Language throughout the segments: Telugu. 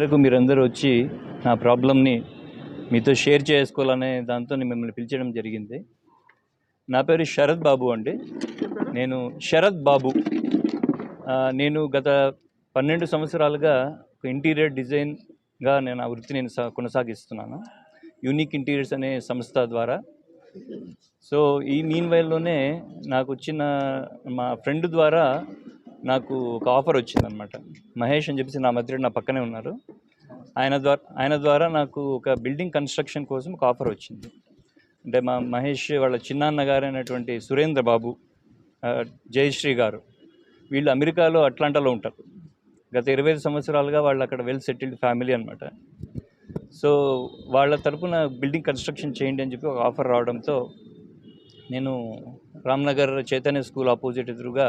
మేరకు మీరందరూ వచ్చి నా ప్రాబ్లమ్ని మీతో షేర్ చేసుకోవాలనే దాంతో మిమ్మల్ని పిలిచడం జరిగింది. నా పేరు శరత్ బాబు అండి. నేను శరత్ బాబు. నేను గత పన్నెండు సంవత్సరాలుగా ఒక ఇంటీరియర్ డిజైన్గా నేను ఆ వృత్తి నేను సా- కొనసాగిస్తున్నాను. యూనిక్ ఇంటీరియర్స్ అనే సంస్థ ద్వారా. సో ఈ మీన్ వైల్లోనే నాకు వచ్చిన మా ఫ్రెండ్ ద్వారా నాకు ఒక ఆఫర్ వచ్చిందనమాట మహేష్ అని చెప్పేసి నా మధ్య నా పక్కనే ఉన్నారు. ఆయన ద్వారా ఆయన ద్వారా నాకు ఒక బిల్డింగ్ కన్స్ట్రక్షన్ కోసం ఒక ఆఫర్ వచ్చింది. అంటే మా మహేష్ వాళ్ళ చిన్నాన్న గారైనటువంటి అయినటువంటి సురేంద్ర బాబు జయశ్రీ గారు వీళ్ళు అమెరికాలో అట్లాంటాలో ఉంటారు. గత ఇరవై ఐదు సంవత్సరాలుగా వాళ్ళు అక్కడ వెల్ సెటిల్డ్ ఫ్యామిలీ అనమాట సో వాళ్ళ తరపున బిల్డింగ్ కన్స్ట్రక్షన్ చేయండి అని చెప్పి ఒక ఆఫర్ రావడంతో నేను రామ్నగర్ చైతన్య స్కూల్ ఆపోజిట్ ఎదురుగా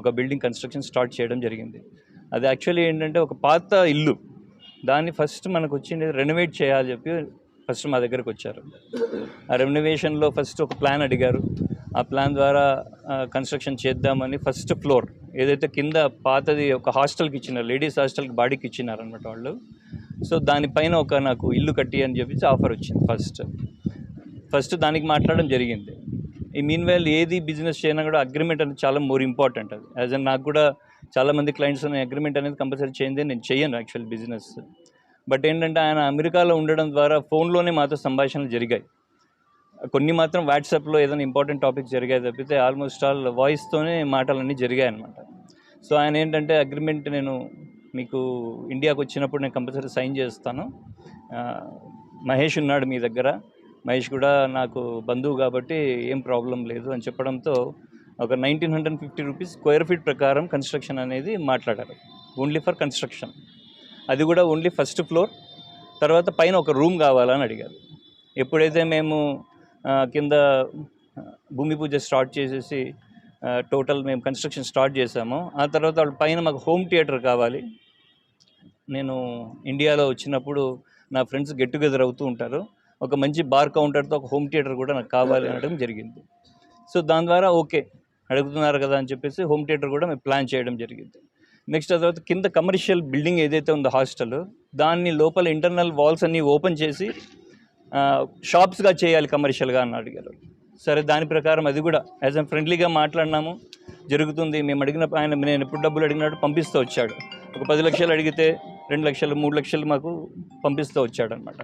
ఒక బిల్డింగ్ కన్స్ట్రక్షన్ స్టార్ట్ చేయడం జరిగింది. అది యాక్చువల్లీ ఏంటంటే ఒక పాత ఇల్లు. దాన్ని ఫస్ట్ మనకు వచ్చింది రెనోవేట్ చేయాలని చెప్పి ఫస్ట్ మా దగ్గరకు వచ్చారు. ఆ రెనోవేషన్లో ఫస్ట్ ఒక ప్లాన్ అడిగారు. ఆ ప్లాన్ ద్వారా కన్స్ట్రక్షన్ చేద్దామని ఫస్ట్ ఫ్లోర్ ఏదైతే కింద పాతది ఒక హాస్టల్కి ఇచ్చినారు లేడీస్ హాస్టల్కి బాడీకి ఇచ్చినారనమాట వాళ్ళు. సో దానిపైన ఒక నాకు ఇల్లు కట్టి అని చెప్పేసి ఆఫర్ వచ్చింది ఫస్ట్ ఫస్ట్ దానికి మాట్లాడడం జరిగింది. ఈ మీన్ వైల్ ఏది బిజినెస్ చేయనా కూడా అగ్రిమెంట్ అనేది చాలా మోర్ ఇంపార్టెంట్ అది. యాజ్ అన్ నాకు కూడా చాలామంది క్లయింట్స్ ఉన్నాయి అగ్రిమెంట్ అనేది కంపల్సరీ చేయండి నేను చేయను యాక్చువల్ బిజినెస్ బట్ ఏంటంటే ఆయన అమెరికాలో ఉండడం ద్వారా ఫోన్లోనే మాతో సంభాషణలు జరిగాయి. కొన్ని మాత్రం వాట్సాప్లో ఏదైనా ఇంపార్టెంట్ టాపిక్ జరిగాయి తప్పితే ఆల్మోస్ట్ ఆల్ వాయిస్తోనే మాటలన్నీ జరిగాయి అనమాట సో ఆయన ఏంటంటే అగ్రిమెంట్ నేను మీకు ఇండియాకు వచ్చినప్పుడు నేను కంపల్సరీ సైన్ చేస్తాను. మహేష్ ఉన్నాడు మీ దగ్గర. మహేష్ కూడా నాకు బంధువు కాబట్టి ఏం ప్రాబ్లం లేదు అని చెప్పడంతో ఒక nineteen hundred fifty rupees square feet ప్రకారం కన్స్ట్రక్షన్ అనేది మాట్లాడారు. Only for construction. అది కూడా ఓన్లీ ఫస్ట్ ఫ్లోర్. తర్వాత పైన ఒక రూమ్ కావాలని అడిగారు. ఎప్పుడైతే మేము కింద భూమి పూజ స్టార్ట్ చేసేసి టోటల్ మేము కన్స్ట్రక్షన్ స్టార్ట్ చేసామో ఆ తర్వాత వాళ్ళ పైన మాకు హోమ్ థియేటర్ కావాలి. నేను ఇండియాలో వచ్చినప్పుడు నా ఫ్రెండ్స్ గెట్ టుగెదర్ అవుతూ ఉంటారు. ఒక మంచి బార్ కౌంటర్తో ఒక హోమ్ థియేటర్ కూడా నాకు కావాలి అనడం జరిగింది. సో దాని ద్వారా ఓకే అడుగుతున్నారు కదా అని చెప్పేసి హోమ్ థియేటర్ కూడా మేము ప్లాన్ చేయడం జరిగింది. నెక్స్ట్ ఆ తర్వాత కింద కమర్షియల్ బిల్డింగ్ ఏదైతే ఉందో హాస్టల్ దాన్ని లోపల ఇంటర్నల్ వాల్స్ అన్నీ ఓపెన్ చేసి షాప్స్గా చేయాలి కమర్షియల్గా అని అడిగారు. సరే దాని ప్రకారం అది కూడా యాజ్ అ ఫ్రెండ్లీగా మాట్లాడినాము. జరుగుతుంది మేము అడిగిన ఆయన నేను ఎప్పుడు డబ్బులు అడిగినట్టు పంపిస్తూ వచ్చాడు. ఒక పది లక్షలు అడిగితే రెండు లక్షలు మూడు లక్షలు మాకు పంపిస్తూ వచ్చాడు అనమాట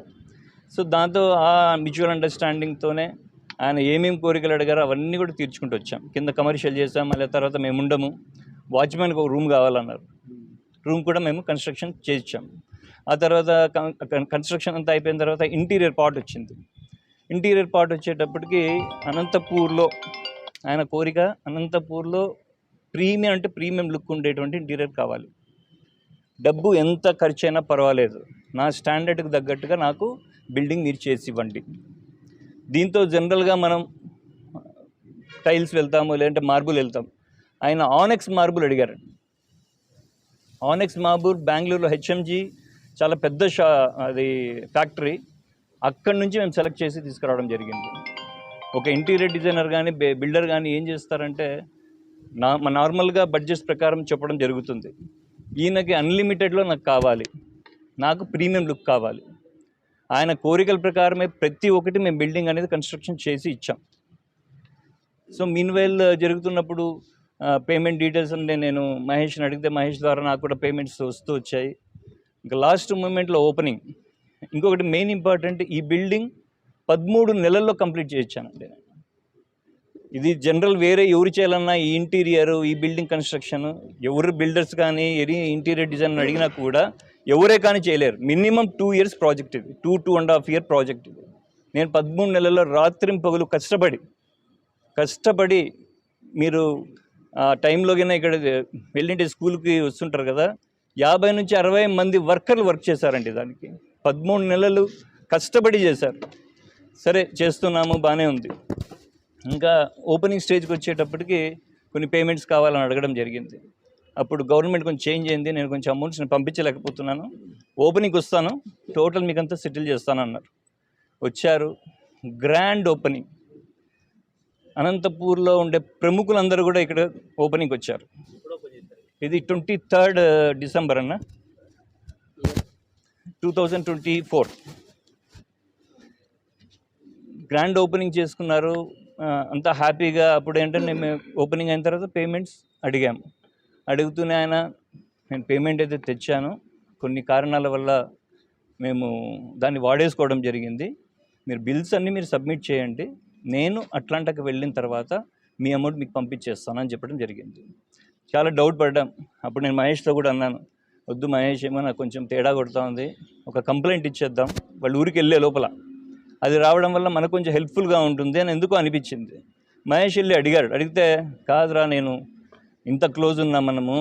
సో దాంతో ఆ మ్యూచువల్ అండర్స్టాండింగ్తోనే ఆయన ఏమేమి కోరికలు అడిగారో అవన్నీ కూడా తీర్చుకుంటూ వచ్చాం. కింద కమర్షియల్ చేసాం మళ్ళీ తర్వాత మేము ఉండము. వాచ్మెన్కి ఒక రూమ్ కావాలన్నారు. రూమ్ కూడా మేము కన్స్ట్రక్షన్ చేయించాం. ఆ తర్వాత కన్స్ట్రక్షన్ అంతా అయిపోయిన తర్వాత ఇంటీరియర్ పార్ట్ వచ్చింది. ఇంటీరియర్ పార్ట్ వచ్చేటప్పటికి అనంతపూర్లో ఆయన కోరిక అనంతపూర్లో ప్రీమియం అంటే ప్రీమియం లుక్ ఉండేటువంటి ఇంటీరియర్ కావాలి. డబ్బు ఎంత ఖర్చు అయినా పర్వాలేదు. నా స్టాండర్డ్కి తగ్గట్టుగా నాకు బిల్డింగ్ మీరు చేసి ఇవ్వండి. దీంతో జనరల్గా మనం టైల్స్ వెళ్తాము లేదంటే మార్బుల్ వెళ్తాం. ఆయన ఆనెక్స్ మార్బుల్ అడిగారు. ఆనెక్స్ మార్బుల్ బెంగళూరులో హెచ్ఎంజీ చాలా పెద్ద షా అది ఫ్యాక్టరీ. అక్కడి నుంచి మేము సెలెక్ట్ చేసి తీసుకురావడం జరిగింది. ఒక ఇంటీరియర్ డిజైనర్ కానీ బిల్డర్ కానీ ఏం చేస్తారంటే నా నార్మల్గా బడ్జెట్స్ ప్రకారం చెప్పడం జరుగుతుంది. ఈయనకి అన్లిమిటెడ్లో నాకు కావాలి. నాకు ప్రీమియం లుక్ కావాలి. ఆయన కోరికల ప్రకారమే ప్రతి ఒక్కటి మేము బిల్డింగ్ అనేది కన్స్ట్రక్షన్ చేసి ఇచ్చాం. సో మీన్వైల్ జరుగుతున్నప్పుడు పేమెంట్ డీటెయిల్స్ అంటే నేను మహేష్ని అడిగితే మహేష్ ద్వారా నాకు కూడా పేమెంట్స్ వస్తూ వచ్చాయి. ఇంకా లాస్ట్ మూమెంట్లో ఓపెనింగ్. ఇంకొకటి మెయిన్ ఇంపార్టెంట్ ఈ బిల్డింగ్ పదమూడు నెలల్లో కంప్లీట్ చేయించానండి నేను. ఇది జనరల్ వేరే ఎవరు చేయాలన్నా ఈ ఇంటీరియర్ ఈ బిల్డింగ్ కన్స్ట్రక్షన్ ఎవరు బిల్డర్స్ కానీ ఎరీ ఇంటీరియర్ డిజైన్ అడిగినా కూడా ఎవరే కానీ చేయలేరు. మినిమం టూ ఇయర్స్ ప్రాజెక్ట్ ఇది. Two two and half year project ఇది. నేను పదమూడు నెలల్లో రాత్రి పగులు కష్టపడి కష్టపడి మీరు ఆ ఇక్కడ వెళ్ళింటి స్కూల్కి వస్తుంటారు కదా. యాభై నుంచి అరవై మంది వర్కర్లు వర్క్ చేశారండి దానికి. పదమూడు నెలలు కష్టపడి చేశారు. సరే చేస్తున్నాము బాగానే ఉంది. ఇంకా ఓపెనింగ్ స్టేజ్కి వచ్చేటప్పటికి కొన్ని పేమెంట్స్ కావాలని అడగడం జరిగింది. అప్పుడు గవర్నమెంట్ కొంచెం చేంజ్ అయింది నేను కొంచెం అమౌంట్స్ నేను పంపించలేకపోతున్నాను. ఓపెనింగ్ వస్తాను. టోటల్ మీకు అంతా సెటిల్ చేస్తాను అన్నారు వచ్చారు. గ్రాండ్ ఓపెనింగ్ అనంతపూర్లో ఉండే ప్రముఖులందరూ కూడా ఇక్కడ ఓపెనింగ్కి వచ్చారు. ఇది ట్వంటీ థర్డ్ డిసెంబర్ అన్న. Two thousand twenty four grand opening చేసుకున్నారు uh, అంతా హ్యాపీగా అప్పుడు ఏంటంటే మేము ఓపెనింగ్ అయిన తర్వాత పేమెంట్స్ అడిగాము. అడుగుతూనే ఆయన నేను పేమెంట్ అయితే తెచ్చాను. కొన్ని కారణాల వల్ల మేము దాన్ని వాడేసుకోవడం జరిగింది. మీరు బిల్స్ అన్నీ మీరు సబ్మిట్ చేయండి. నేను అట్లాంటాకి వెళ్ళిన తర్వాత మీ అమౌంట్ మీకు పంపించేస్తానని చెప్పడం జరిగింది. చాలా డౌట్ పడ్డాం. అప్పుడు నేను మహేష్తో కూడా అన్నాను వద్దు మహేష్ ఏమో నాకు కొంచెం తేడా కొడుతూ ఉంది ఒక కంప్లైంట్ ఇచ్చేద్దాం. వాళ్ళు ఊరికి వెళ్ళే లోపల. అది రావడం వల్ల మనకు కొంచెం హెల్ప్ఫుల్గా ఉంటుంది అని ఎందుకో అనిపించింది. మహేష్ వెళ్ళి అడిగాడు. అడిగితే కాదురా నేను ఇంత క్లోజ్ ఉన్నా మనము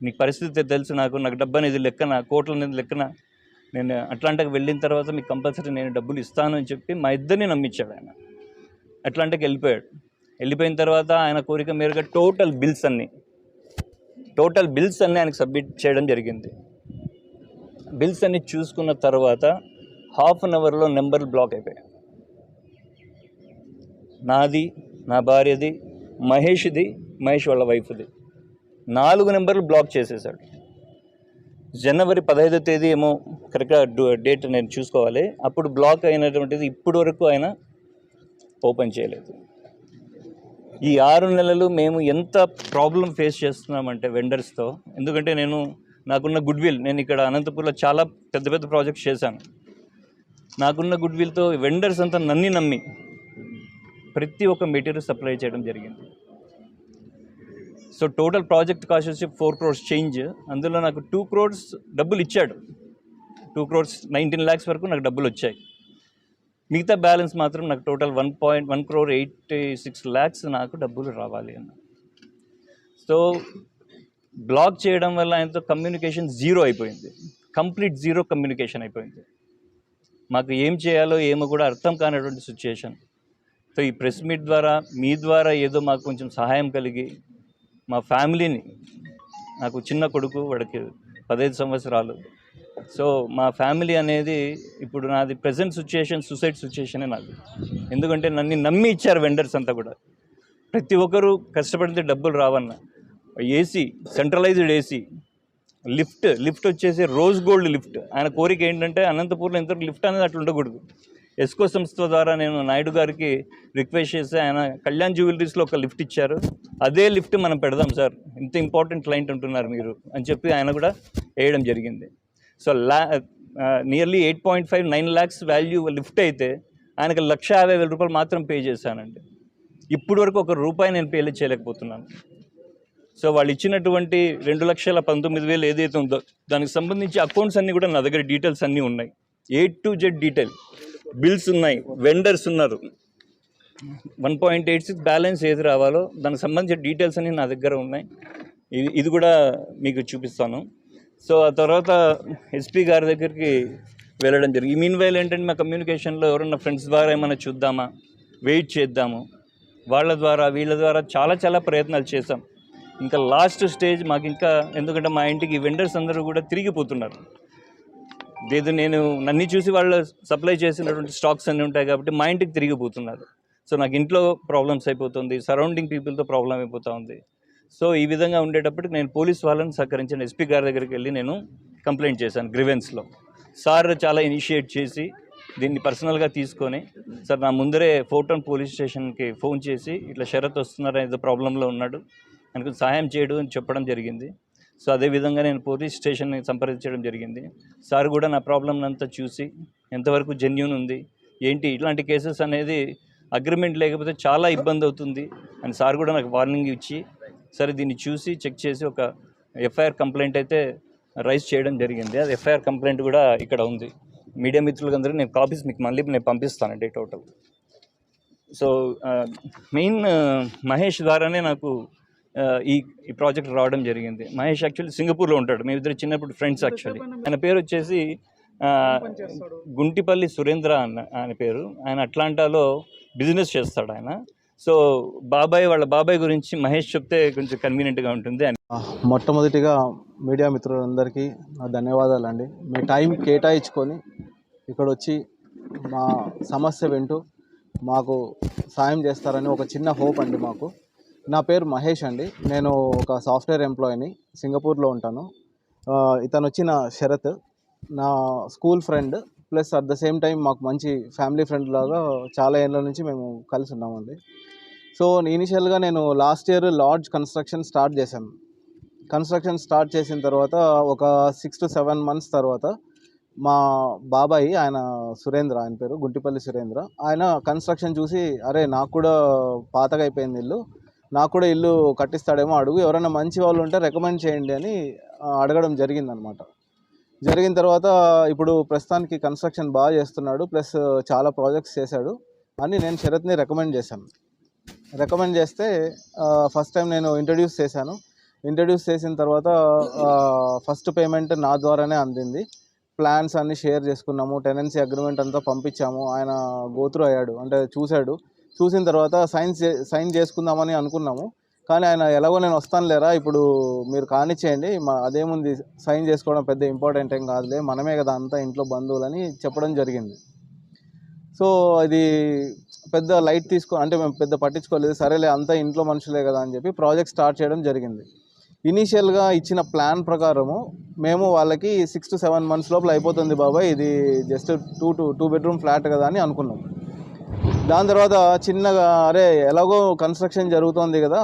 నీకు పరిస్థితి తెలుసు నాకు నాకు డబ్బు అనేది లెక్కన కోట్ల అనేది లెక్కన నేను అట్లాంటికి వెళ్ళిన తర్వాత మీకు కంపల్సరీ నేను డబ్బులు ఇస్తాను అని చెప్పి మా ఇద్దరిని నమ్మించాడు ఆయన. అట్లాంటికి వెళ్ళిపోయాడు. వెళ్ళిపోయిన తర్వాత ఆయన కోరిక మేరగా టోటల్ బిల్స్ అన్నీ టోటల్ బిల్స్ అన్నీ ఆయనకు సబ్మిట్ చేయడం జరిగింది. బిల్స్ అన్నీ చూసుకున్న తర్వాత హాఫ్ అన్ అవర్లో నెంబర్లు బ్లాక్ అయిపోయాయి. నాది నా భార్యది మహేష్ది మహేష్ వాళ్ళ వైఫ్ది. నాలుగు నెంబర్లు బ్లాక్ చేసేసాడు జనవరి పదహైదో తేదీ ఏమో కరెక్ట్గా డేట్ నేను చూసుకోవాలి. అప్పుడు బ్లాక్ అయినటువంటిది ఇప్పటి వరకు ఆయన ఓపెన్ చేయలేదు. ఈ ఆరు నెలలు మేము ఎంత ప్రాబ్లం ఫేస్ చేస్తున్నామంటే వెండర్స్తో ఎందుకంటే నేను నాకున్న గుడ్ విల్ నేను ఇక్కడ అనంతపూర్లో చాలా పెద్ద పెద్ద ప్రాజెక్ట్స్ చేశాను. నాకున్న గుడ్ విల్తో వెండర్స్ అంతా నన్ని నమ్మి ప్రతి ఒక్క మెటీరియల్ సప్లై చేయడం జరిగింది. సో టోటల్ ప్రాజెక్ట్ కాస్ట్ వచ్చి ఫోర్ క్రోర్స్ చేంజ్. అందులో నాకు టూ క్రోర్స్ డబ్బులు ఇచ్చాడు. టూ క్రోర్స్ నైన్టీన్ ల్యాక్స్ వరకు నాకు డబ్బులు వచ్చాయి. మిగతా బ్యాలెన్స్ మాత్రం నాకు total one point one crore eighty six lakhs నాకు డబ్బులు రావాలి అన్న. సో బ్లాక్ చేయడం వల్ల ఆయనతో కమ్యూనికేషన్ జీరో అయిపోయింది. కంప్లీట్ జీరో కమ్యూనికేషన్ అయిపోయింది. మాకు ఏం చేయాలో ఏమో కూడా అర్థం కానటువంటి సిచ్యుయేషన్. సో ఈ ప్రెస్ మీట్ ద్వారా మీ ద్వారా ఏదో మాకు కొంచెం సహాయం కలిగి మా ఫ్యామిలీని నాకు చిన్న కొడుకు వాడికి పదహైదు సంవత్సరాలు. సో మా ఫ్యామిలీ అనేది ఇప్పుడు నాది ప్రజెంట్ సిచ్యుయేషన్ సూసైడ్ సిచ్యుయేషనే నాది. ఎందుకంటే నన్ను నమ్మి ఇచ్చారు వెండర్స్ అంతా కూడా. ప్రతి ఒక్కరూ కష్టపడితే డబ్బులు రావన్న. AC centralised AC. Lift lift వచ్చేసి రోజ్ గోల్డ్ లిఫ్ట్. ఆయన కోరిక ఏంటంటే అనంతపూర్లో ఇంతవరకు లిఫ్ట్ అనేది అట్లా ఉండకూడదు. ఎస్కో సంస్థ ద్వారా నేను నాయుడు గారికి రిక్వెస్ట్ చేసి ఆయన కళ్యాణ్ జ్యువెలరీస్లో ఒక లిఫ్ట్ ఇచ్చారు. అదే లిఫ్ట్ మనం పెడదాం సార్. ఇంత ఇంపార్టెంట్ క్లయింట్ ఉంటున్నారు మీరు అని చెప్పి ఆయన కూడా వేయడం జరిగింది. సో లా nearly eight point five nine lakhs value lift అయితే ఆయనకు లక్ష యాభై వేల రూపాయలు మాత్రం పే చేశానండి. ఇప్పటి వరకు ఒక రూపాయి నేను పే చేయలేకపోతున్నాను. సో వాళ్ళు ఇచ్చినటువంటి రెండు లక్షల పంతొమ్మిది వేలు ఏదైతే ఉందో దానికి సంబంధించి అకౌంట్స్ అన్నీ కూడా నా దగ్గర డీటెయిల్స్ అన్నీ ఉన్నాయి. A to Z detail. Bills ఉన్నాయి వెండర్స్ ఉన్నారు. One point eight six balance ఏది రావాలో దానికి సంబంధించిన డీటెయిల్స్ అన్నీ నా దగ్గర ఉన్నాయి. ఇది ఇది కూడా మీకు చూపిస్తాను. సో ఆ తర్వాత ఎస్పీ గారి దగ్గరికి వెళ్ళడం జరిగింది ఈ మీన్ వైల్ ఏంటంటే మా కమ్యూనికేషన్లో ఎవరన్నా ఫ్రెండ్స్ ద్వారా ఏమైనా చూద్దామా? వెయిట్ చేద్దాము. వాళ్ళ ద్వారా వీళ్ళ ద్వారా చాలా చాలా ప్రయత్నాలు చేశాం. ఇంకా లాస్ట్ స్టేజ్ మాకు ఇంకా ఎందుకంటే మా ఇంటికి వెండర్స్ అందరూ కూడా తిరిగిపోతున్నారు. లేదు నేను నన్ను చూసి వాళ్ళు సప్లై చేసినటువంటి స్టాక్స్ అన్నీ ఉంటాయి కాబట్టి మా ఇంటికి తిరిగిపోతున్నారు సో నాకు ఇంట్లో ప్రాబ్లమ్స్ అయిపోతుంది సరౌండింగ్ పీపుల్తో ప్రాబ్లం అయిపోతూ ఉంది. సో ఈ విధంగా ఉండేటప్పటికి నేను పోలీస్ వాళ్ళని సహకరించిన ఎస్పీ గారి దగ్గరికి వెళ్ళి నేను కంప్లైంట్ చేశాను గ్రివెన్స్లో. సార్ చాలా ఇనిషియేట్ చేసి దీన్ని పర్సనల్గా తీసుకొని సార్ నా ముందరే ఫోర్టౌన్ పోలీస్ స్టేషన్కి ఫోన్ చేసి ఇట్లా షరత్ వస్తున్నారు ఏదో ప్రాబ్లంలో ఉన్నాడు నాకు సహాయం చేయడు అని చెప్పడం జరిగింది. సో అదేవిధంగా నేను పోలీస్ స్టేషన్ని సంప్రదించడం జరిగింది. సార్ కూడా నా ప్రాబ్లం అంతా చూసి ఎంతవరకు జెన్యున్ ఉంది ఏంటి ఇట్లాంటి కేసెస్ అనేది అగ్రిమెంట్ లేకపోతే చాలా ఇబ్బంది అవుతుంది అని సార్ కూడా నాకు వార్నింగ్ ఇచ్చి సరే దీన్ని చూసి చెక్ చేసి ఒక ఎఫ్ఐఆర్ కంప్లైంట్ అయితే రైజ్ చేయడం జరిగింది. అది ఎఫ్ఐఆర్ కంప్లైంట్ కూడా ఇక్కడ ఉంది. మీడియా మిత్రులందరూ నేను కాపీస్ మీకు మళ్ళీ నేను పంపిస్తానండి టోటల్. సో మెయిన్ మహేష్ ద్వారానే నాకు ఈ ఈ ప్రాజెక్ట్ రావడం జరిగింది. మహేష్ యాక్చువల్లీ సింగపూర్లో ఉంటాడు. మేమిద్దరు చిన్నప్పుడు ఫ్రెండ్స్ యాక్చువల్లీ ఆయన పేరు వచ్చేసి గుంటిపల్లి సురేంద్ర అన్న ఆయన పేరు. ఆయన అట్లాంటాలో బిజినెస్ చేస్తాడు ఆయన. సో బాబాయ్ వాళ్ళ బాబాయ్ గురించి మహేష్ చెప్తే కొంచెం కన్వీనియంట్గా ఉంటుంది అని. మొట్టమొదటిగా మీడియా మిత్రులందరికీ నా ధన్యవాదాలండి మీ టైం కేటాయించుకొని ఇక్కడ వచ్చి మా సమస్య వింటూ మాకు సాయం చేస్తారని ఒక చిన్న హోప్ అండి మాకు. నా పేరు మహేష్ అండి. నేను ఒక సాఫ్ట్వేర్ ఎంప్లాయీని సింగపూర్లో ఉంటాను. ఇతను వచ్చిన శరత్ నా school friend plus at the same time మాకు మంచి ఫ్యామిలీ ఫ్రెండ్ లాగా చాలా ఏళ్ళ నుంచి మేము కలిసి ఉన్నామండి. సో ఇనిషియల్గా నేను last year lodge construction start చేశాను. కన్స్ట్రక్షన్ స్టార్ట్ చేసిన తర్వాత ఒక సిక్స్ టు సెవెన్ మంత్స్ తర్వాత మా బాబాయ్ ఆయన సురేంద్ర ఆయన పేరు గుంటిపల్లి సురేంద్ర ఆయన కన్స్ట్రక్షన్ చూసి అరే నాకు కూడా పాతగా అయిపోయింది ఇల్లు. నాకు కూడా ఇల్లు కట్టిస్తాడేమో అడుగు. ఎవరైనా మంచి వాళ్ళు ఉంటే రికమెండ్ చేయండి అని అడగడం జరిగిందనమాట జరిగిన తర్వాత ఇప్పుడు ప్రస్తుతానికి కన్స్ట్రక్షన్ బాగా చేస్తున్నాడు. ప్లస్ చాలా ప్రాజెక్ట్స్ చేశాడు. అని నేను శరత్ని రికమెండ్ చేశాను. రికమెండ్ చేస్తే ఫస్ట్ టైం నేను ఇంట్రడ్యూస్ చేశాను. ఇంట్రడ్యూస్ చేసిన తర్వాత ఫస్ట్ పేమెంట్ నా ద్వారానే అందింది. ప్లాన్స్ అన్నీ షేర్ చేసుకున్నాము. టెనెన్సీ అగ్రిమెంట్ అంతా పంపించాము. ఆయన గోత్రు అయ్యాడు. అంటే చూశాడు. చూసిన తర్వాత సైన్ సైన్ చేసుకుందామని అనుకున్నాము. కానీ ఆయన ఎలాగో నేను వస్తాను లేరా ఇప్పుడు మీరు కానిచ్చేయండి మా అదేముంది సైన్ చేసుకోవడం పెద్ద ఇంపార్టెంట్ ఏం కాదులే మనమే కదా అంతా ఇంట్లో బంధువులని చెప్పడం జరిగింది. సో అది పెద్ద లైట్ తీసుకో అంటే మేము పెద్ద పట్టించుకోలేదు సరేలే అంతా ఇంట్లో మనుషులే కదా అని చెప్పి ప్రాజెక్ట్ స్టార్ట్ చేయడం జరిగింది. ఇనీషియల్గా ఇచ్చిన ప్లాన్ ప్రకారము మేము వాళ్ళకి సిక్స్ టు సెవెన్ మంత్స్ లోపల అయిపోతుంది బాబాయ్ ఇది just two two two bedroom flat కదా అని అనుకున్నాం. దాని తర్వాత చిన్నగా అరే ఎలాగో కన్స్ట్రక్షన్ జరుగుతోంది కదా.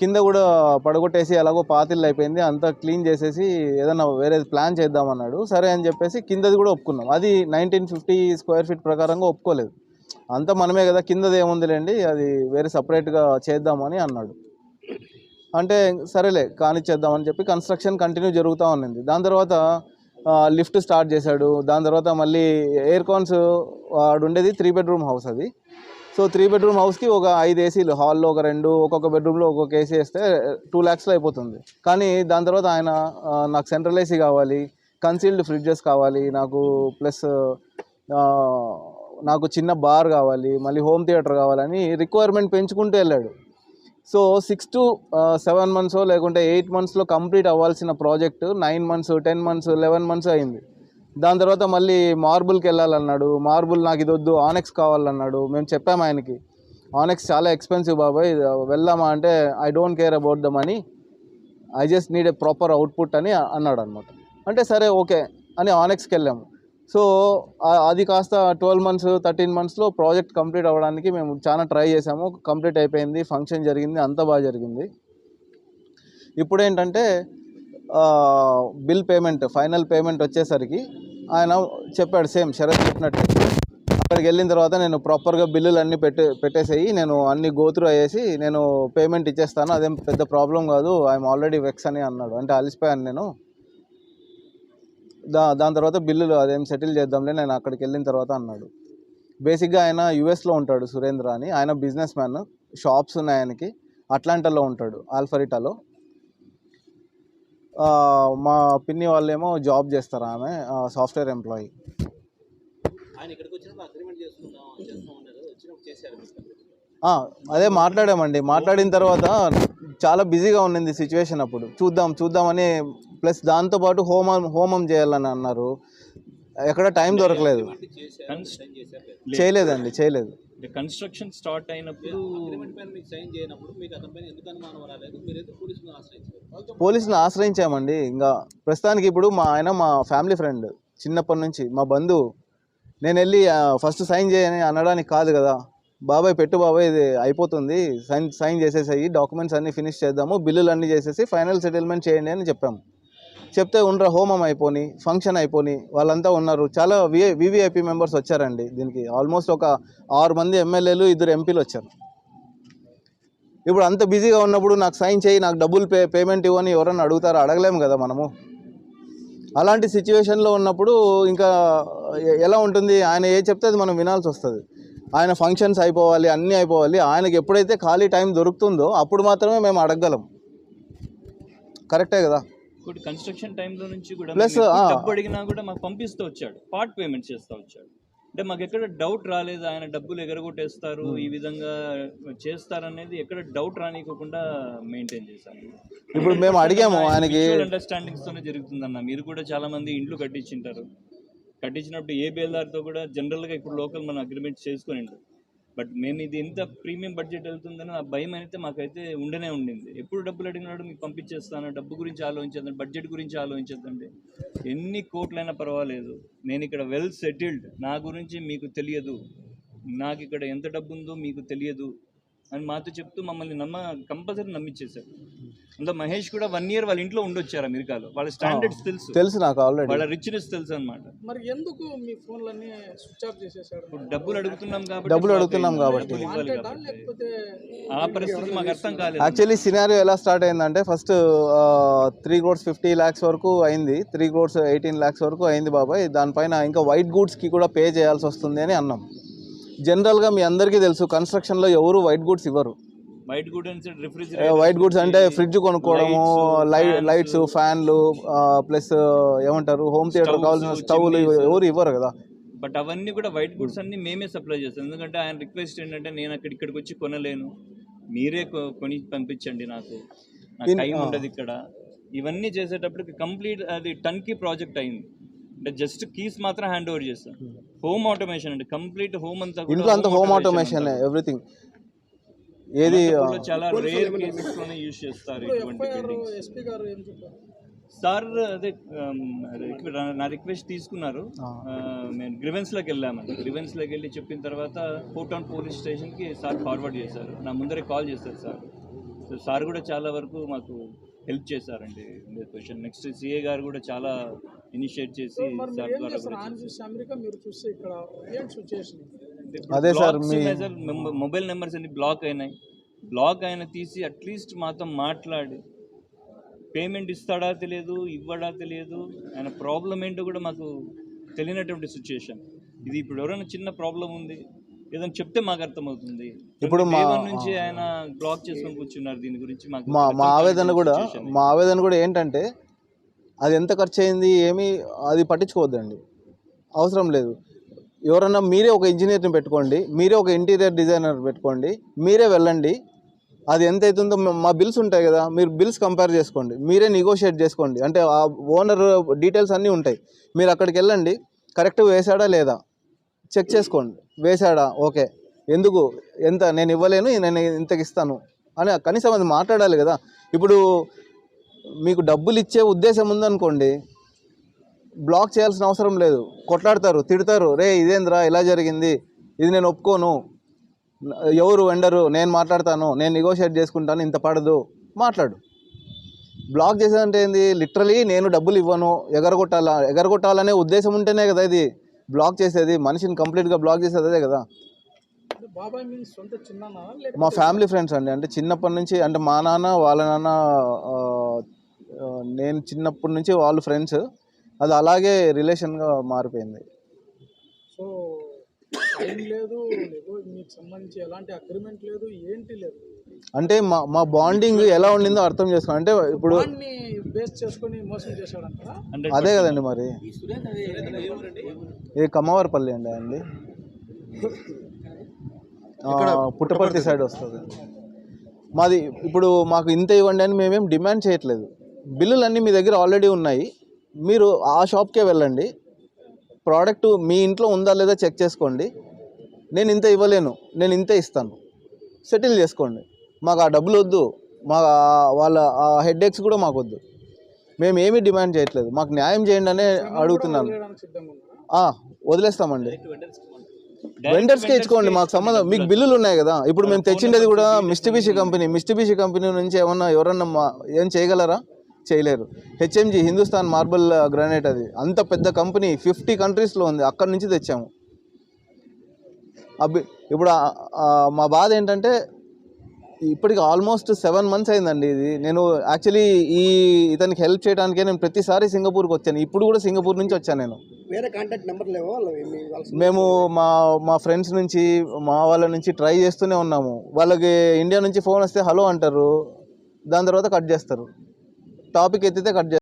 కింద కూడా పడగొట్టేసి ఎలాగో పాతిళ్ళు అయిపోయింది అంతా క్లీన్ చేసేసి ఏదైనా వేరే ప్లాన్ చేద్దామన్నాడు. సరే అని చెప్పేసి కిందది కూడా ఒప్పుకున్నాం. అది నైన్టీన్ ఫిఫ్టీ స్క్వేర్ ఫీట్ ప్రకారంగా ఒప్పుకోలేదు. అంతా మనమే కదా కిందది ఏముందిలేండి అది వేరే సపరేట్గా చేద్దామని అన్నాడు. అంటే సరేలే కానిచ్చేద్దామని చెప్పి కన్స్ట్రక్షన్ కంటిన్యూ జరుగుతూ ఉన్నింది. దాని తర్వాత లిఫ్ట్ స్టార్ట్ చేశాడు. దాని తర్వాత మళ్ళీ ఎయిర్ కాన్స్ వాడు ఉండేది త్రీ బెడ్రూమ్ హౌస్ అది. సో త్రీ బెడ్రూమ్ హౌస్కి ఒక ఐదు ఏసీలు హాల్లో ఒక రెండు ఒక్కొక్క బెడ్రూమ్లో ఒక్కొక్క ఏసీ వేస్తే టూ ల్యాక్స్లో అయిపోతుంది. కానీ దాని తర్వాత ఆయన నాకు సెంట్రల్ ఏసీ కావాలి కన్సీల్డ్ ఫ్రిడ్జెస్ కావాలి నాకు ప్లస్ నాకు చిన్న బార్ కావాలి మళ్ళీ హోమ్ థియేటర్ కావాలని రిక్వైర్మెంట్ పెంచుకుంటూ వెళ్ళాడు. So six to seven months లేకుంటే ఎయిట్ మంత్స్లో కంప్లీట్ అవ్వాల్సిన project nine months ten months eleven months అయింది. దాని తర్వాత మళ్ళీ మార్బుల్కి వెళ్ళాలన్నాడు. మార్బుల్ నాకు ఇది వద్దు ఆనెక్స్ కావాలన్నాడు. మేము చెప్పాము ఆయనకి ఆనెక్స్ చాలా ఎక్స్పెన్సివ్ బాబాయ్ వెళ్దామా అంటే I don't care about the money I just need a proper output అని అన్నాడు అనమాట అంటే సరే ఓకే అని ఆనెక్స్కి వెళ్ళాము. సో అది కాస్త ట్వెల్వ్ మంత్స్ థర్టీన్ మంత్స్లో ప్రాజెక్ట్ కంప్లీట్ అవ్వడానికి మేము చాలా ట్రై చేసాము. కంప్లీట్ అయిపోయింది ఫంక్షన్ జరిగింది అంతా బాగా జరిగింది. ఇప్పుడు ఏంటంటే బిల్ పేమెంట్ ఫైనల్ పేమెంట్ వచ్చేసరికి ఆయన చెప్పాడు సేమ్ శరత్ చెప్పినట్టు. అక్కడికి వెళ్ళిన తర్వాత నేను ప్రాపర్గా బిల్లులు అన్నీ పెట్టే పెట్టేసేయి నేను అన్ని గోతురు అయ్యేసి నేను పేమెంట్ ఇచ్చేస్తాను అదేం పెద్ద ప్రాబ్లం కాదు ఐఎమ్ ఆల్రెడీ వెక్స్ అని అన్నాడు. అంటే అలిసిపోయాను నేను. దా దాని తర్వాత బిల్లులు అదేం సెటిల్ చేద్దాంలే నేను అక్కడికి వెళ్ళిన తర్వాత అన్నాడు. బేసిక్గా ఆయన యుఎస్లో ఉంటాడు సురేంద్ర అని. ఆయన బిజినెస్ మ్యాన్ షాప్స్ ఉన్నాయి ఆయనకి. అట్లాంటాలో ఉంటాడు ఆల్ఫరిటాలో. మా పిన్ని వాళ్ళేమో జాబ్ చేస్తారు ఆమె సాఫ్ట్వేర్ ఎంప్లాయీ. అదే మాట్లాడామండి. మాట్లాడిన తర్వాత చాలా బిజీగా ఉండింది సిచ్యువేషన్ అప్పుడు. చూద్దాం చూద్దామని ప్లస్ దాంతోపాటు హోమం హోమం చేయాలని అన్నారు. ఎక్కడ టైం దొరకలేదు. చేయలేదండి చేయలేదు. కన్స్ట్రక్షన్ స్టార్ట్ అయినప్పుడు అగ్రిమెంట్ పైన మీకు సైన్ చేయనప్పుడు మీకు అతని పైన ఎందుకు అనుమానం రాలేదు? మీరైతే పోలీసులను ఆశ్రయించారు? పోలీసులు ఆశ్రయించామండి. ఇంకా ప్రస్తుతానికి ఇప్పుడు మా ఆయన మా ఫ్యామిలీ ఫ్రెండ్ చిన్నప్పటి నుంచి మా బంధువు నేను వెళ్ళి ఫస్ట్ సైన్ చేయని అనడానికి కాదు కదా. బాబాయ్ పెట్టు బాబాయ్ ఇది అయిపోతుంది. సైన్ సైన్ చేసేసాయి డాక్యుమెంట్స్ అన్నీ ఫినిష్ చేద్దాము బిల్లులు అన్నీ చేసేసి ఫైనల్ సెటిల్మెంట్ చేయండి అని చెప్పాము. చెప్తే ఉండరా హోమం అయిపోని ఫంక్షన్ అయిపోని వాళ్ళంతా ఉన్నారు. చాలా వి వివిఐపి మెంబర్స్ వచ్చారండి దీనికి. ఆల్మోస్ట్ ఒక ఆరు మంది ఎమ్మెల్యేలు ఇద్దరు ఎంపీలు వచ్చారు. ఇప్పుడు అంత బిజీగా ఉన్నప్పుడు నాకు సైన్ చేయి నాకు డబ్బులు పే పేమెంట్ ఇవ్వని ఎవరన్నా అడుగుతారో? అడగలేము కదా మనము. అలాంటి సిచ్యువేషన్లో ఉన్నప్పుడు ఇంకా ఎలా ఉంటుంది? ఆయన ఏ చెప్తే అది మనం వినాల్సి వస్తుంది. ఆయన ఫంక్షన్స్ అయిపోవాలి అన్నీ అయిపోవాలి. ఆయనకి ఎప్పుడైతే ఖాళీ టైం దొరుకుతుందో అప్పుడు మాత్రమే మేము అడగగలం. కరెక్టే కదా? ఇంకోటి కన్స్ట్రక్షన్ టైంలో నుంచి కూడా. డబ్బు అడిగినా కూడా మాకు పంపిస్తూ వచ్చాడు. పార్ట్ పేమెంట్ చేస్తూ వచ్చాడు. అంటే మాకు ఎక్కడ డౌట్ రాలేదు. ఆయన డబ్బులు ఎగరగొట్టేస్తారు. ఈ విధంగా చేస్తారనేది ఎక్కడ డౌట్ రానివ్వకుండా మెయింటైన్ చేశాను ఇప్పుడు మేము అడిగాము ఆయనకి అండర్స్టాండింగ్స్ తోనే జరుగుతుందన్న. మీరు కూడా చాలా మంది ఇండ్లు కట్టించింటారు. కట్టించినప్పుడు ఏ బేల్దార్తో కూడా జనరల్గా ఇప్పుడు లోకల్ మనం అగ్రిమెంట్ చేసుకుని బట్ మేము ఇది ఎంత ప్రీమియం బడ్జెట్ వెళ్తుందని ఆ భయం అయితే మాకైతే ఉండనే ఉండింది. ఎప్పుడు డబ్బులు అడిగినాడు మీకు పంపించేస్తాను డబ్బు గురించి ఆలోచించద్దండి బడ్జెట్ గురించి ఆలోచించద్దండి ఎన్ని కోట్లైనా పర్వాలేదు. నేను ఇక్కడ వెల్ సెటిల్డ్ నా గురించి మీకు తెలియదు. నాకు ఇక్కడ ఎంత డబ్బు ఉందో మీకు తెలియదు. అని మాతో చెప్తూ మమ్మల్ని నమ్మ కంపల్సరీ నమ్మించేశారు అందులో మహేష్ కూడా వన్ ఇయర్ వాళ్ళ ఇంట్లో ఉండొచ్చారు అమెరికాలో. వాళ్ళ స్టాండర్డ్స్ తెలుసు. తెలుసు నాకు ఆల్రెడీ వాళ్ళ రిచ్నెస్ తెలుసు అనమాట మరి ఎందుకు మీ ఫోన్లన్నీ స్విచ్ ఆఫ్ ఇప్పుడు డబ్బులు అడుగుతున్నాం కాబట్టి డబ్బులు అడుగుతున్నాం. కాబట్టి. ఆ పరిస్థితి మాకు అర్థం కాలేదు. యాక్చువల్లీ సినారియో ఎలా స్టార్ట్ అయిందంటే first three crores fifty lakhs వరకు అయింది. త్రీ క్రోడ్స్ ఎయిటీన్ ల్యాక్స్ వరకు అయింది బాబాయ్. దానిపైన ఇంకా వైట్ గూడ్స్కి కూడా పే చేయాల్సి వస్తుంది అని అన్నాం. జనరల్గా మీ అందరికీ తెలుసు కన్స్ట్రక్షన్లో ఎవరు వైట్ గూడ్స్ ఇవ్వరు. White good and refrigerator white goods అంటే ఫ్రిడ్జ్ కొనుక్కోవడము లైట్. లైట్స్ ఫ్యాన్లు ప్లస్ ఏమంటారు హోమ్ థియేటర్ కావాల్సిన స్టవ్లు. ఎవరు ఇవ్వరు కదా. బట్ అవన్నీ కూడా వైట్ గుడ్స్ అన్ని మేమే సప్లై చేస్తాం. ఎందుకంటే ఆయన రిక్వెస్ట్ ఏంటంటే నేను అక్కడ ఇక్కడికి వచ్చి కొనలేను. మీరే కొని పంపించండి నాకు. టైం. ఉండదు ఇక్కడ. ఇవన్నీ చేసేటప్పటికి కంప్లీట్ అది టన్కి ప్రాజెక్ట్ అయింది. అంటే జస్ట్ కీస్ మాత్రం హ్యాండ్ ఓవర్ చేస్తాం హోమ్ ఆటోమేషన్ అండి. కంప్లీట్ హోమ్ అంతా ఇంట్లో అంతా హోమ్ ఆటోమేషన్. ఎవ్రీథింగ్ ఏది చాలా రేర్ కేసెస్లోనే యూజ్ చేస్తారు ఇటువంటి ఎఫ్ఐఆర్ buildings. ఎస్పీ గారు ఏం చెప్పారు? సార్ అదే నా రిక్వెస్ట్ తీసుకున్నారు. మేము గ్రివెన్స్లోకి వెళ్ళామండి. గ్రివెన్స్లోకి వెళ్ళి చెప్పిన తర్వాత ఫోర్ టౌన్ పోలీస్ స్టేషన్కి సార్ ఫార్వర్డ్ చేశారు. నా ముందరే కాల్ చేశారు సార్. సో సార్ కూడా చాలా వరకు మాకు హెల్ప్ చేశారండి. క్వశ్చన్ నెక్స్ట్ సిఏ గారు కూడా చాలా ఇనిషియేట్ చేసి అమెరికా మీరు చూస్తే ఇక్కడ సిచ్యుయేషన్ అదే సార్, మీ- మొబైల్ నెంబర్స్ అన్ని బ్లాక్ అయినాయి. బ్లాక్ అయిన తీసి అట్లీస్ట్ మాతో మాట్లాడి పేమెంట్ ఇస్తాడా తెలియదు ఇవ్వడా తెలియదు ఆయన ప్రాబ్లం ఏంటో కూడా మాకు తెలియనటువంటి సిచ్యుయేషన్ ఇది ఇప్పుడు ఎవరైనా చిన్న ప్రాబ్లం ఉంది ఏదైనా చెప్తే మాకు అర్థమవుతుంది. ఇప్పుడు మా- నుంచి ఆయన బ్లాక్ చేసుకొని కూర్చున్నారు దీని గురించి మాకు మా ఆవేదన కూడా. మా ఆవేదన కూడా ఏంటంటే అది ఎంత ఖర్చు అయింది ఏమి అది పట్టించుకోవద్దండి. అవసరం లేదు. ఎవరన్నా మీరే ఒక ఇంజనీర్ని పెట్టుకోండి మీరే ఒక ఇంటీరియర్ డిజైనర్ పెట్టుకోండి మీరే వెళ్ళండి. అది ఎంత అవుతుందో మా- బిల్స్ ఉంటాయి కదా మీరు బిల్స్ కంపేర్ చేసుకోండి మీరే నెగోషియేట్ చేసుకోండి. అంటే ఆ ఓనర్ డీటెయిల్స్ అన్నీ ఉంటాయి. మీరు అక్కడికి వెళ్ళండి కరెక్ట్ వేసాడా లేదా? చెక్ చేసుకోండి. వేసాడా ఓకే. ఎందుకు? ఎంత? నేను ఇవ్వలేను నేను ఇంతకి ఇస్తాను అని కనీసం అది మాట్లాడాలి కదా. ఇప్పుడు మీకు డబ్బులు ఇచ్చే ఉద్దేశం ఉందనుకోండి బ్లాక్ చేయాల్సిన అవసరం లేదు. కొట్లాడతారు తిడతారు. రే ఇదేంద్రా ఇలా జరిగింది ఇది నేను ఒప్పుకోను. ఎవరు వెండరు నేను మాట్లాడతాను నేను నెగోషియేట్ చేసుకుంటాను ఇంత పడదు. మాట్లాడు. బ్లాక్ చేసేదంటే ఏంది? లిటరలీ నేను డబ్బులు ఇవ్వను ఎగరగొట్టాలా ఎగరగొట్టాలనే ఉద్దేశం ఉంటేనే కదా ఇది. బ్లాక్ చేసేది మనిషిని కంప్లీట్గా బ్లాక్ చేసేది అదే కదా. బాబాయ్ మీ సొంత ఫ్యామిలీ ఫ్రెండ్స్ అండి. అంటే చిన్నప్పటి నుంచి అంటే మా నాన్న వాళ్ళ నాన్న నేను చిన్నప్పటి నుంచి వాళ్ళు ఫ్రెండ్స్. అది అలాగే రిలేషన్గా మారిపోయింది. సో టైం లేదు nego- మీకు సంబంధించి ఎలాంటి అగ్రిమెంట్ లేదు ఏంటి లేదు? అంటే మా మా బాండింగ్ ఎలా ఉండిందో అర్థం చేసుకోండి అంటే ఇప్పుడు దాన్ని బేస్ చేసుకొని మోసం చేశాడంటారా? 100% అదే కదండి మరి. ఇది కమ్మవారిపల్లి అండి అండి పుట్టపర్తి సైడ్ వస్తుంది. మాది ఇప్పుడు మాకు ఇంత ఇవ్వండి అని మేమేం డిమాండ్ చేయట్లేదు. బిల్లులన్నీ మీ దగ్గర ఆల్రెడీ ఉన్నాయి. మీరు ఆ షాప్కే వెళ్ళండి. ప్రోడక్ట్ మీ ఇంట్లో ఉందా లేదా చెక్ చేసుకోండి. నేను ఇంత ఇవ్వలేను. నేను ఇంతే ఇస్తాను. సెటిల్ చేసుకోండి. మాకు ఆ డబ్బులు వద్దు. మా వాళ్ళ ఆ హెడ్ ఎక్స్ కూడా మాకు వద్దు. మేము ఏమీ డిమాండ్ చేయట్లేదు. మాకు న్యాయం చేయండి అనే అడుగుతున్నాను. వదిలేస్తామండి. Direct వెండర్స్కే ఇచ్చుకోండి మాకు సంబంధం మీకు బిల్లులు ఉన్నాయి కదా. ఇప్పుడు మేము తెచ్చిండేది కూడా మిస్టిబిషి కంపెనీ మిస్టిబిషి కంపెనీ నుంచి ఏమన్నా ఎవరన్నా మా- ఏం చేయగలరా? చేయలేరు. హెచ్ఎంజి హిందుస్థాన్ మార్బుల్ గ్రానైట్ అది. అంత పెద్ద కంపెనీ ఫిఫ్టీ కంట్రీస్లో ఉంది. అక్కడి నుంచి తెచ్చాము. అబ్బి ఇప్పుడు మా బాధ ఏంటంటే ఇప్పటికి ఆల్మోస్ట్ సెవెన్ మంత్స్ అయిందండి ఇది. నేను యాక్చువల్లీ ఈ ఇతనికి హెల్ప్ చేయడానికే నేను ప్రతిసారి సింగపూర్కి వచ్చాను. ఇప్పుడు కూడా సింగపూర్ నుంచి వచ్చాను నేను. వేరే కాంటాక్ట్ నెంబర్ లేవో? మేము మా మా ఫ్రెండ్స్ నుంచి మా వాళ్ళ నుంచి ట్రై చేస్తూనే ఉన్నాము. వాళ్ళకి ఇండియా నుంచి ఫోన్ వస్తే హలో అంటారు. దాని తర్వాత కట్ చేస్తారు. టాపిక్ ఎత్తితే కట్ చేస్తారు.